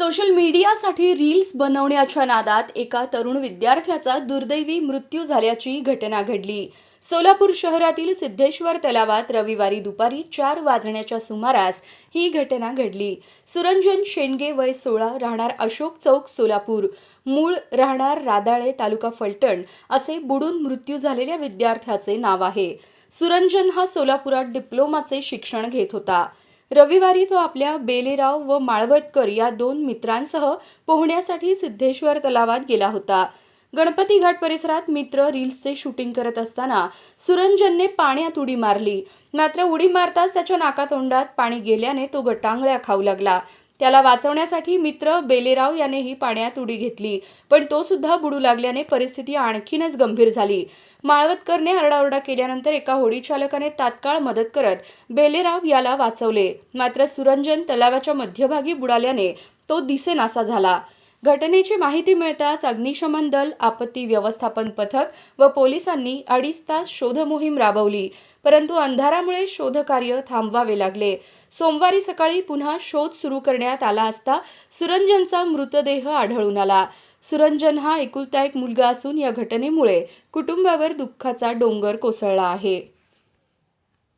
Social मीडियासाठी reels बनवण्याच्या नादात एका तरुण विद्यार्थ्याचा दुर्दैवी मृत्यू झाल्याची घटना घडली. सोलापूर शहरातील सिद्धेश्वर तलावात रविवारी दुपारी चार वाजण्याच्या सुमारास ही घटना घडली. सुरंजन शेंडगे वय सोळा राहणार अशोक चौक सोलापूर. मूळ राहणार रादाळे तालुका फलटण असे बुडून मृत्यू झालेल्या विद्यार्थ्याचे नाव आहे. सुरंजन हा सोलापुरात डिप्लोमाचे शिक्षण घेत होता. रविवारी तो आपल्या बेलेराव व माळवतकर या दोन मित्रांसह पोहण्यासाठी सिद्धेश्वर तलावात गेला होता. गणपती घाट परिसरात मित्र रील्सचे शूटिंग करत असताना सुरंजनने पाण्यात उडी मारली. मात्र उडी मारताच त्याच्या नाकातोंडात पाणी गेल्याने तो गटांगळ्या खाऊ लागला. त्याला वाचवण्यासाठी मित्र बेलेराव यानेही पाण्यात उडी घेतली. पण तो सुद्धा बुडू लागल्याने परिस्थिती आणखीनच गंभीर झाली. माळवतकरने आरडाओरडा केल्यानंतर एका होडी चालकाने तात्काळ मदत करत बेलेराव याला वाचवले. मात्र सुरंजन तलावाच्या मध्यभागी बुडाल्याने तो दिसेनासा झाला. घटनेची माहिती मिळताच अग्निशमन दल आपत्ती व्यवस्थापन पथक व पोलिसांनी अडीच तास शोधमोहीम राबवली. परंतु अंधारामुळे शोधकार्य थांबवावे लागले. सोमवारी सकाळी पुन्हा शोध सुरू करण्यात आला असता सुरंजनचा मृतदेह आढळून आला. सुरंजन हा एकुलता एक मुलगा असून या घटनेमुळे कुटुंबावर दुःखाचा डोंगर कोसळला आहे.